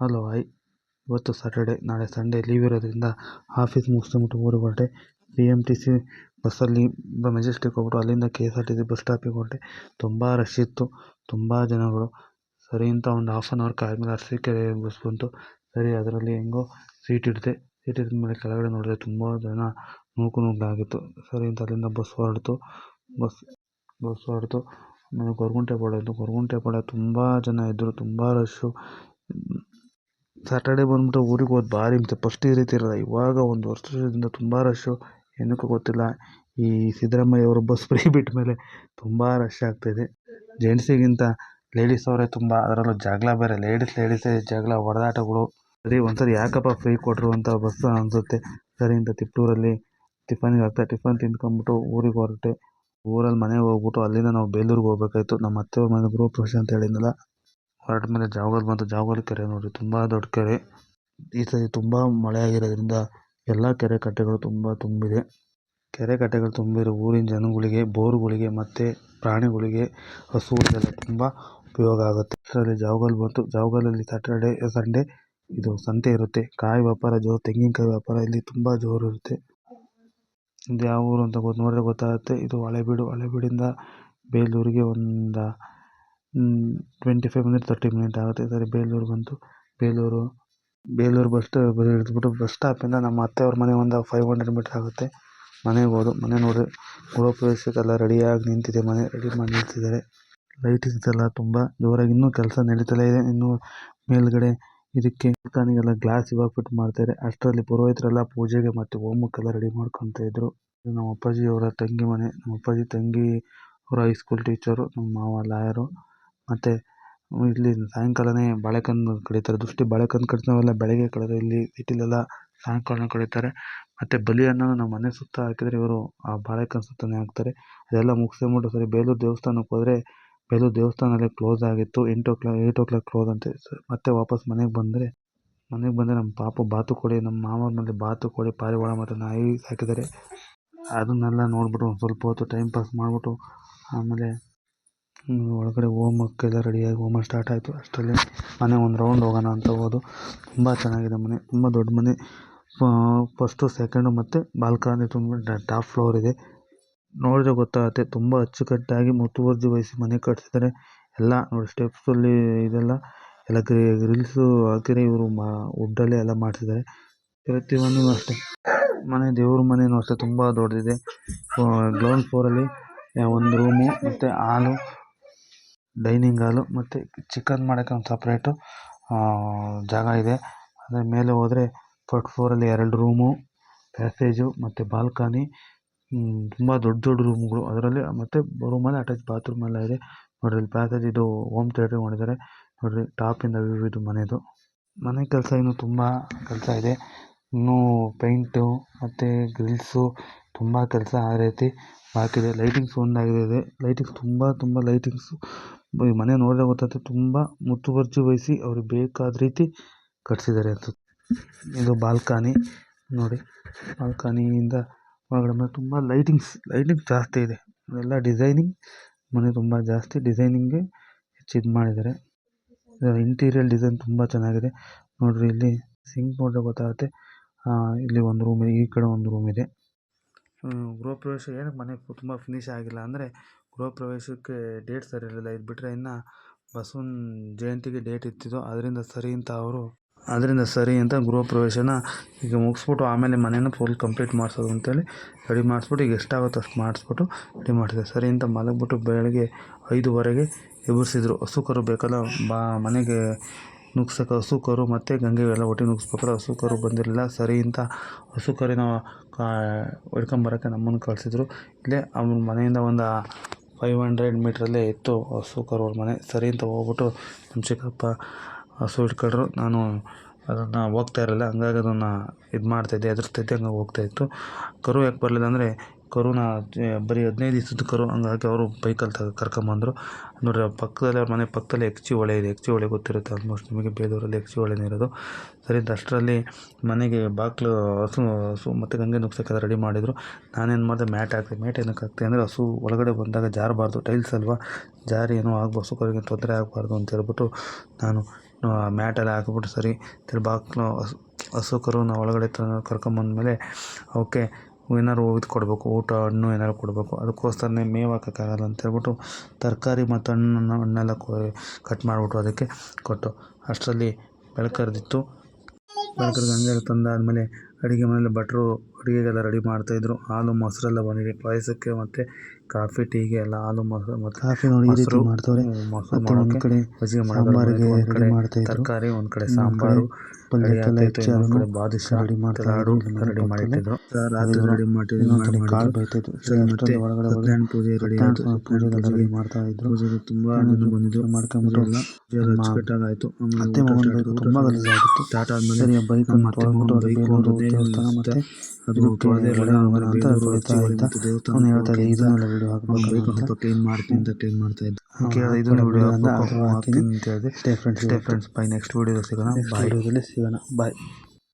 Hello hi ಇವತ್ತು Saturday ನಾಳೆ Sunday leave ಇರೋದ್ರಿಂದ ಆಫೀಸ್ ಮುಗಿಸ್ಕೊಂಬಿಟ್ಟು ಊರಿಗೆ ಹೊರಟೆ. ಬಿ ಎಂ ಟಿ ಸಿ ಬಸ್ಸಲ್ಲಿ ಮೆಜೆಸ್ಟಿಕ್ ಹೋಗ್ಬಿಟ್ಟು ಅಲ್ಲಿಂದ K S R T C bus ಸ್ಟಾಪಿಗೆ ಹೊರಟೆ. ತುಂಬ ರಶ್ ಇತ್ತು, ತುಂಬ ಜನಗಳು. ಸರಿ ಅಂತ ಒಂದು ಹಾಫ್ ಆನ್ ಅವರ್ ಕಾದ್ಮೇಲೆ ಅರಸೀಕೆರೆ ಬಸ್ ಬಂತು. ಸರಿ, ಅದರಲ್ಲಿ ಹೆಂಗೋ ಸೀಟ್ ಹಿಡಿದೆ. ಸೀಟ್ ಹಿಡಿದ ಮೇಲೆ ಕೆಳಗಡೆ ನೋಡಿದ್ರೆ ತುಂಬ ಜನ ನೂಕು ನೂಕಾಗಿತ್ತು ಸರಿ ಅಂತ ಅಲ್ಲಿಂದ ಬಸ್ ಹೊರಡ್ತು. ಬಸ್ ಬಸ್ ಹೊರಡ್ತು. ಆಮೇಲೆ ಗೊರಗುಂಟೆಪಾಳ್ಯ ಇತ್ತು ಗೊರಗುಂಟೆಪಾಳ್ಯ ತುಂಬ ಜನ ಇದ್ದರು ತುಂಬ ರಶ್ಶು ಸಾಟರ್ಡೆ ಬಂದ್ಬಿಟ್ಟು ಊರಿಗೆ ಹೋದ್ ಭಾರಿ ಹಿಂಸೆ ಫಸ್ಟ್ ಈ ರೀತಿ ಇರಲ್ಲ. ಇವಾಗ ಒಂದು ವರ್ಷದಿಂದ ತುಂಬ ರಶ್ಶು ಏನಕ್ಕೂ ಗೊತ್ತಿಲ್ಲ. ಈ ಸಿದ್ದರಾಮಯ್ಯ ಅವರು ಬಸ್ ಫ್ರೀ ಬಿಟ್ಟ ಮೇಲೆ ತುಂಬ ರಶ್ ಆಗ್ತಾಯಿದೆ ಜೆಂಟ್ಸಿಗಿಂತ ಲೇಡೀಸ್ ಅವರೇ ತುಂಬ ಅದರಲ್ಲೂ ಜಗಳ ಬೇರೆ. ಲೇಡೀಸ್ ಲೇಡೀಸೇ ಜಗಳ ಹೊಡೆದಾಟಗಳು ಸರಿ, ಒಂದ್ಸರಿ ಯಾಕಪ್ಪ ಫ್ರೀ ಕೊಟ್ಟರು ಅಂತ ಬಸ್ ಅನಿಸುತ್ತೆ. ಸರಿ ಅಂತ ತಿಪ್ಟೂರಲ್ಲಿ ಟಿಫನ್ಗೆ ಆಗ್ತಾ ಟಿಫನ್ ತಿಂದ್ಕೊಂಬಿಟ್ಟು ಊರಿಗೆ ಹೊರಟೆ. ಊರಲ್ಲಿ ಮನೆಗೆ ಹೋಗ್ಬಿಟ್ಟು ಅಲ್ಲಿಂದ ನಾವು ಬೇಲೂರಿಗೆ ಹೋಗ್ಬೇಕಾಯ್ತು. ನಮ್ಮ ಅತ್ತೆ ಮನೆ ಗೃಹಪ್ರವೇಶ ಅಂತ ಹೇಳಿದ್ನಲ್ಲ. ಹೊರಟ ಮೇಲೆ ಜಾವಗಲ್ ಬಂತು. ಜಾವಗಲ್ ಕೆರೆ ನೋಡಿ, ತುಂಬ ದೊಡ್ಡ ಕೆರೆ. ಈ ಸರಿ ತುಂಬ ಮಳೆ ಆಗಿರೋದ್ರಿಂದ ಎಲ್ಲ ಕೆರೆ ಕಟ್ಟೆಗಳು ತುಂಬ ತುಂಬಿದೆ. ಕೆರೆ ಕಟ್ಟೆಗಳು ತುಂಬಿರೋ ಊರಿನ ಜನಗಳಿಗೆ, ಬೋರುಗಳಿಗೆ ಮತ್ತು ಪ್ರಾಣಿಗಳಿಗೆ ಹಸುಗಳಿಗೆಲ್ಲ ತುಂಬ ಉಪಯೋಗ ಆಗುತ್ತೆ. ಅದರಲ್ಲಿ ಜಾವಗಲ್ ಬಂತು. ಜಾವಗಲಲ್ಲಿ ಸ್ಯಾಟರ್ಡೆ ಸಂಡೇ ಇದು ಸಂತೆ ಇರುತ್ತೆ. ಕಾಯಿ ವ್ಯಾಪಾರ ಜೋರು ತೆಂಗಿನಕಾಯಿ ವ್ಯಾಪಾರ, ಇಲ್ಲಿ ತುಂಬ ಜೋರು ಇರುತ್ತೆ. ಇದು ಯಾವ ಊರು ಅಂತ ಗೊತ್ತು ನೋಡಿದ್ರೆ ಗೊತ್ತಾಗುತ್ತೆ. ಇದು ಹಳೆಬೀಡು. ಹಳೆಬೀಡಿಂದ ಬೇಲೂರಿಗೆ ಒಂದು twenty five minute thirty minute ಆಗುತ್ತೆ ಬೇಲೂರು ಬಂತು ಬೇಲೂರು ಬೇಲೂರು ಬಸ್ ಇಳಿದ್ಬಿಟ್ಟು ಬಸ್ ಸ್ಟಾಪಿಂದ ನಮ್ಮ ಅತ್ತೆಯವ್ರ ಮನೆ ಒಂದು ಫೈವ್ ಹಂಡ್ರೆಡ್ ಮೀಟ್ರ್ ಆಗುತ್ತೆ. ಮನೆಗೆ ಹೋದು ಮನೆ ನೋಡಿ ಗೃಹ ಪ್ರವೇಶಕ್ಕೆಲ್ಲ ರೆಡಿಯಾಗಿ ನಿಂತಿದೆ ಮನೆ ರೆಡಿ ಮಾಡಿ ನಿಲ್ಸಿದ್ದಾರೆ. ಲೈಟಿಂಗ್ಸ್ ಎಲ್ಲ ತುಂಬ ಜೋರಾಗಿ ಇನ್ನೂ ಕೆಲಸ ನಡೀತಲೇ ಇದೆ. ಇನ್ನೂ ಮೇಲ್ಗಡೆ ಇದಕ್ಕೆ ಕಾನಿಗೆಲ್ಲ ಗ್ಲಾಸ್ ಇವಾಗ ಫಿಟ್ ಮಾಡ್ತಾರೆ. ಅಷ್ಟರಲ್ಲಿ ಪುರೋಹಿತರೆಲ್ಲ ಪೂಜೆಗೆ ಮತ್ತು ಹೋಮಕ್ಕೆಲ್ಲ ರೆಡಿ ಮಾಡ್ಕೊತ ಇದ್ರು. ನಮ್ಮ ಅಪ್ಪಾಜಿ ಅವರ ತಂಗಿ ಮನೆ. ನಮ್ಮ ಅಪ್ಪಾಜಿ ತಂಗಿ ಅವರ ಹೈಸ್ಕೂಲ್ ಟೀಚರು ನಮ್ಮ ಮಾವ ಲಾಯರು ಮತ್ತು ಇಲ್ಲಿ ಸಾಯಂಕಾಲವೇ ಬಾಳೆಕಂದು ಕಡಿತಾರೆ. ದೃಷ್ಟಿ ಬಾಳೆಕಂದು ಕಡಿತಾರಲ್ಲ ಬೆಳಗ್ಗೆ ಕಡಿದ್ರೆ ಇಲ್ಲಿ ಸಿಟಿಲೆಲ್ಲ ಸಾಯಂಕಾಲ ಕಡಿತಾರೆ. ಮತ್ತು ಬಲಿಯನ್ನು ನಮ್ಮ ಮನೆ ಸುತ್ತ ಹಾಕಿದರೆ ಇವರು ಆ ಬಾಳೆಕಂದು ಸುತ್ತನೇ ಹಾಕ್ತಾರೆ. ಅದೆಲ್ಲ ಮುಗಿಸ್ಕೊಂಬಿಟ್ಟು ಸರಿ ಬೇಲೂರು ದೇವಸ್ಥಾನಕ್ಕೆ ಹೋದ್ರೆ ಬೇಲೂರು ದೇವಸ್ಥಾನ ಅಲ್ಲೇ ಕ್ಲೋಸ್ ಆಗಿತ್ತು. ಎಂಟು o'clock eight o'clock close ಅಂತೆ. ಮತ್ತೆ ವಾಪಸ್ ಮನೆಗೆ ಬಂದರೆ ಮನೆಗೆ ಬಂದರೆ ನಮ್ಮ ಪಾಪು ಬಾತುಕೋಳಿ ನಮ್ಮ ಮಾವನ ಬಾತು ಬಾತುಕೋಳಿ ಪಾರಿವಾಳ ಮತ್ತು ನಾಯಿ ಸಾಕಿದ್ದಾರೆ ಅದನ್ನೆಲ್ಲ ನೋಡಿಬಿಟ್ಟು ಒಂದು ಸ್ವಲ್ಪ ಹೊತ್ತು ಟೈಮ್ ಪಾಸ್ ಮಾಡಿಬಿಟ್ಟು ಆಮೇಲೆ ಒಳಗಡೆ ಹೋಮಕ್ಕೆಲ್ಲ ರೆಡಿಯಾಗಿ ಹೋಮ ಸ್ಟಾರ್ಟ್ ಆಯಿತು. ಅಷ್ಟರಲ್ಲಿ ಮನೆ ಒಂದು ರೌಂಡ್ ಹೋಗೋಣ ಅಂತ ಹೋದು. ತುಂಬ ಚೆನ್ನಾಗಿದೆ ಮನೆ, ತುಂಬ ದೊಡ್ಡ ಮನೆ. ಫಸ್ಟು ಸೆಕೆಂಡು ಮತ್ತು ಬಾಲ್ಕನಿ ತುಂಬ ಟಾಪ್ ಫ್ಲೋರ್ ಇದೆ. ನೋಡಿದ್ರೆ ಗೊತ್ತಾಗುತ್ತೆ, ತುಂಬ ಅಚ್ಚುಕಟ್ಟಾಗಿ ಮುತುವರ್ಜಿ ವಹಿಸಿ ಮನೆ ಕಟ್ಸಿದ್ದಾರೆ. ಎಲ್ಲ ನೋಡಿ ಸ್ಟೆಪ್ಸಲ್ಲಿ ಇದೆಲ್ಲ, ಎಲ್ಲ ಗ್ರಿಲ್ಸು ಹಾಕಿದ್ರೆ ಇವರು ಮಾ ವುಡ್ಡಲ್ಲೇ ಎಲ್ಲ ಮಾಡಿಸಿದ್ದಾರೆ. ಪ್ರತಿಯೊಂದೂ ಅಷ್ಟೇ. ಮನೆ, ದೇವ್ರ ಮನೆಯೂ ಅಷ್ಟೇ, ತುಂಬ ದೊಡ್ಡದಿದೆ. ಗ್ರೌಂಡ್ ಫ್ಲೋರಲ್ಲಿ ಒಂದು ರೂಮು ಮತ್ತು ಹಾಲು ಡೈನಿಂಗ್ ಹಾಲು ಮತ್ತು ಚಿಕನ್ ಮಾಡೋಕ್ಕೆ ಒಂದು ಸಪ್ರೇಟು ಜಾಗ ಇದೆ. ಅದರ ಮೇಲೆ ಹೋದರೆ ಫಸ್ಟ್ ಫ್ಲೋರಲ್ಲಿ ಎರಡು ರೂಮು ಪ್ಯಾಸೇಜು ಮತ್ತು ಬಾಲ್ಕನಿ ತುಂಬ ದೊಡ್ಡ ದೊಡ್ಡ ರೂಮ್ಗಳು ಅದರಲ್ಲಿ ಮತ್ತು ರೂಮಲ್ಲಿ ಅಟ್ಯಾಚ್ ಬಾತ್ರೂಮ್ ಎಲ್ಲ ಇದೆ. ನೋಡಿರಿ ಇಲ್ಲಿ ಪ್ಯಾಸೇಜ್ ಇದು ಹೋಮ್ ಥಿಯೇಟ್ರ್ ಮಾಡಿದ್ದಾರೆ. ನೋಡಿರಿ ಟಾಪಿಂದ ವ್ಯೂ ಇದು ಮನೆದು. ಮನೆ ಕೆಲಸ ಇನ್ನೂ ತುಂಬ ಕೆಲಸ ಇದೆ. ಇನ್ನೂ ಪೇಂಟು ಮತ್ತು ಗ್ರಿಲ್ಸು ತುಂಬ ಕೆಲಸ ಆ ರೀತಿ ಬಾಕಿ ಇದೆ ಲೈಟಿಂಗ್ಸ್ ಒಂದಾಗಿದೆ. ಲೈಟಿಂಗ್ಸ್ ತುಂಬ ತುಂಬ ಲೈಟಿಂಗ್ಸು ಈ ಮನೆ ನೋಡಿದ್ರೆ ಗೊತ್ತಾಗುತ್ತೆ ತುಂಬ ಮುತುವರ್ಜಿ ವಹಿಸಿ ಅವ್ರಿಗೆ ಬೇಕಾದ ರೀತಿ ಕಟ್ಸಿದ್ದಾರೆ ಅಂತ. ಇದು ಬಾಲ್ಕನಿ. ನೋಡಿ, ಬಾಲ್ಕನಿಯಿಂದ ಒಳಗಡೆ ಮನೆ ತುಂಬ ಲೈಟಿಂಗ್ಸ್ ಲೈಟಿಂಗ್ ಜಾಸ್ತಿ ಇದೆ. ಎಲ್ಲ ಡಿಸೈನಿಂಗ್ ಮನೆ ತುಂಬ ಜಾಸ್ತಿ ಡಿಸೈನಿಂಗ್ಗೆ ಹೆಚ್ಚು ಇದು ಮಾಡಿದ್ದಾರೆ. ಇಂಟೀರಿಯರ್ ಡಿಸೈನ್ ತುಂಬ ಚೆನ್ನಾಗಿದೆ. ನೋಡಿರಿ, ಇಲ್ಲಿ ಸಿಂಕ್ ನೋಡಿದ್ರೆ ಗೊತ್ತಾಗುತ್ತೆ. ಇಲ್ಲಿ ಒಂದು ರೂಮ್ ಇದೆ, ಈ ಕಡೆ ಒಂದು ರೂಮ್ ಇದೆ. ಗೃಹ ಪ್ರವೇಶ ಏನಕ್ಕೆ ಮನೆ ತುಂಬ ಫಿನಿಶ್ ಆಗಿಲ್ಲ ಅಂದರೆ ಗೃಹ ಪ್ರವೇಶಕ್ಕೆ ಡೇಟ್ ಸರಿ ಇರಲಿಲ್ಲ. ಇದು ಬಿಟ್ಟರೆ ಇನ್ನು ಬಸವನ ಜಯಂತಿಗೆ ಡೇಟ್ ಇತ್ತಿದ್ದು ಅದರಿಂದ ಸರಿ ಅಂತ ಅವರು ಅದರಿಂದ ಸರಿ ಅಂತ ಗೃಹ ಪ್ರವೇಶನ ಈಗ ಮುಗಿಸ್ಬಿಟ್ಟು ಆಮೇಲೆ ಮನೇನ ಫುಲ್ ಕಂಪ್ಲೀಟ್ ಮಾಡಿಸೋದು ಅಂತೇಳಿ ರೆಡಿ ಮಾಡಿಸ್ಬಿಟ್ಟು ಈಗ ಎಷ್ಟಾಗುತ್ತೆ ಅಷ್ಟು ಮಾಡಿಸ್ಬಿಟ್ಟು ರೆಡಿ ಮಾಡಿದೆ ಸರಿ ಅಂತ ಮಲಗಿಬಿಟ್ಟು ಬೆಳಗ್ಗೆ ಐದುವರೆಗೆ ಎಬ್ಬಿಸಿದ್ರು ಹಸು ಕರು ಬೇಕಲ್ಲ, ಬಾ ಮನೆಗೆ ನುಗ್ಸೋಕೆ ಹಸು ಕರು ಮತ್ತು ಗಂಗೆ ಎಲ್ಲ ಒಟ್ಟಿಗೆ ನುಗ್ಸ್ಬೇಕಾದ್ರೆ ಹಸು ಕರು ಬಂದಿರಲಿಲ್ಲ. ಸರಿ ಅಂತ ಹಸು ಕರಿನ ಕಾ ನಮ್ಮನ್ನು ಕಳಿಸಿದ್ರು. ಇಲ್ಲೇ ಅವ್ರ ಮನೆಯಿಂದ ಒಂದು ಫೈವ್ ಹಂಡ್ರೆಡ್ ಮೀಟ್ರಲ್ಲೇ ಇತ್ತು ಹಸು ಕರು ಮನೆ. ಸರಿ ಅಂತ ಹೋಗ್ಬಿಟ್ಟು ನಮ್ಮ ಚಿಕ್ಕಪ್ಪ ಹಸು ಇಟ್ಕೊಂಡ್ರು ನಾನು ಅದನ್ನು ಹೋಗ್ತಾ ಇರಲಿಲ್ಲ. ಹಂಗಾಗಿ ಅದನ್ನು ಇದು ಮಾಡ್ತಾಯಿದ್ದೆ ಎದುರಿಸ್ತಿದ್ದೆ ಹಂಗಾಗಿ ಹೋಗ್ತಾಯಿತ್ತು ಕರು ಯಾಕೆ ಬರಲಿಲ್ಲ ಅಂದರೆ ಕರುನ ಬರೀ ಹದಿನೈದು ದಿವ್ಸದ ಕರು, ಹಂಗಾಗಿ ಅವರು ಬೈಕಲ್ಲಿ ತ, ಕರ್ಕೊಂಬಂದರು. ನೋಡಿ ಅವ್ರ ಪಕ್ಕದಲ್ಲೇ, ಅವ್ರ ಮನೆ ಪಕ್ಕದಲ್ಲೇ ಎಕ್ಚಿ ಹೊಳೆ ಇದೆ. ಎಕ್ಚಿ ಹೊಳೆ ಗೊತ್ತಿರುತ್ತೆ ಆಲ್ಮೋಸ್ಟ್ ನಿಮಗೆ, ಬೇಲೂರಲ್ಲಿ ಎಕ್ಚಿ ಹೊಳೆನೇ ಇರೋದು. ಸರಿ ಅಷ್ಟರಲ್ಲಿ ಮನೆಗೆ ಬಾಗಿಲು, ಹಸು ಹಸು ಮತ್ತು ಗಂಗೆ ನುಗ್ಸೋಕ್ಕೆಲ್ಲ ರೆಡಿ ಮಾಡಿದರು. ನಾನೇನು ಮಾಡಿದೆ, ಮ್ಯಾಟ್ ಹಾಕಿದೆ. ಮ್ಯಾಟ್ ಏನಕ್ಕೆ ಹಾಕ್ತೀನಿ ಅಂದರೆ, ಹಸು ಒಳಗಡೆ ಬಂದಾಗ ಜಾರಬಾರ್ದು. ಟೈಲ್ಸ್ ಅಲ್ವಾ? ಜಾರಿ ಏನೋ ಆಗ್ಬೋದು ಕರುಗೆ ತೊಂದರೆ ಆಗಬಾರ್ದು ಅಂತ ಹೇಳ್ಬಿಟ್ಟು ನಾನು ಮ್ಯಾಟೆಲ್ಲ ಹಾಕ್ಬಿಟ್ಟು ಸರಿ ತಿರ್ಗಿ ಬಾಕ್ಲು ಹಸು ಹಸು ಕರುನ ಒಳಗಡೆ ತ, ಕರ್ಕೊಂಬಂದ್ಮೇಲೆ ಅವಕ್ಕೆ ಏನಾದ್ರು ಇದು ಕೊಡಬೇಕು ಊಟ ಹಣ್ಣು ಏನಾದ್ರು ಕೊಡಬೇಕು ಅದಕ್ಕೋಸ್ಕರನೇ ಮೇವು ಹಾಕೋಕ್ಕಾಗಲ್ಲ ಅಂತ ಹೇಳ್ಬಿಟ್ಟು ತರಕಾರಿ ಮತ್ತು ಹಣ್ಣನ್ನು ಹಣ್ಣೆಲ್ಲ ಕೊ ಕಟ್ ಮಾಡಿಬಿಟ್ಟು ಅದಕ್ಕೆ ಕೊಟ್ಟು ಅಷ್ಟರಲ್ಲಿ ಬೆಳಕರಿದಿತ್ತು. ಬೆಳಕರಿಗೆ ಹಂಗೆ ತಂದಾದಮೇಲೆ ಅಡುಗೆ ಮನೇಲಿ ಭಟ್ರು ಅಡುಗೆಗೆಲ್ಲ ರೆಡಿ ಮಾಡ್ತಾಯಿದ್ರು ಹಾಲು ಮೊಸರೆಲ್ಲ ಬಂದಿದೆ. ಪಾಯಸಕ್ಕೆ ಮತ್ತು ಕಾಫಿ ಟೀಗೆ ಎಲ್ಲ ಹಾಲು ಮೊಸರು ಮತ್ತು ಕಾಫಿ ನೋಡಿ ಮೊಸರು ಮಾಡ್ತವ್ರೆ. ಮೊಸರು ಒಂದ್ ಕಡೆ ಸಾಂಬಾರಿಗೆ ರೆಡಿ ಕಡೆ ಮಾಡ್ತಾ ಇದ್ರು. ತರಕಾರಿ ಒಂದು ಕಡೆ ಸಾಂಬಾರು. ರೆಡಿ ಬಾದುಷಾ ಲಾಡು ಮಾಡಿಟ್ಟಿದ್ರು ರಾತ್ರಿ ರೆಡಿ ಮಾಡಿ ಕಾಳು ಮತ್ತೆ ಸತ್ಯನಾರಾಯಣ ಪೂಜೆ ರೆಡಿ ಮಾಡ್ತಾ ಇದ್ರು. ಪೂಜೆಗೆ ತುಂಬಾ ಜನ ಬಂದಿದ್ರು ಮಾಡ್ಕೊಂಬಿಟ್ಟು ಎಲ್ಲ ಅಚ್ಚುಕಟ್ಟಾಗಾಯ್ತು ಮಗನ start ತುಂಬಾ start ಗಲೀಜಾಗಿತ್ತು ಸ್ಟಾರ್ಟ್ ಆದಮೇಲೆ ಸರಿ ಬೈಕ್ ಮಗನ ಬೈಕು ಒಂದೇ ದೇವಸ್ಥಾನ ಮತ್ತೆ ಅದು ತೊಳೆದೇ ಅಂತ ಮತ್ತು ದೇವಸ್ಥಾನ ಅವ್ನು ಹೇಳ್ತಾ ಇದ್ದ ಹೋಗೋಕೆ ಇದನ್ನೆಲ್ಲ ವಿಡಿಯೋ ಅವ್ನು ಹಾಕ್ಬೇಕು ಬೈಕ್ ಅಂತ. ಸ್ವಲ್ಪ ಕ್ಲೀನ್ ಮಾಡ್ತೀನಿ ಅಂತ ಕ್ಲೀನ್ ಮಾಡ್ತಾ ಇದ್ದ. ಹಾಕ್ತೀನಿ ಇದನ್ನು ವಿಡಿಯೋ ಅಂತ ಹಾಕ್ತೀನಿ. ಅಂತ ಹೇಳಿದೆ ಸ್ಟೇ ಫ್ರೆಂಡ್ಸ್ ಬೈ ನೆಕ್ಸ್ಟ್ ವಿಡಿಯೋದಲ್ಲಿ ಸಿಗೋಣ ಬಾಯ್ ವಿಡಿಯೋದಲ್ಲಿ ಸಿಗೋಣ ಬಾಯ್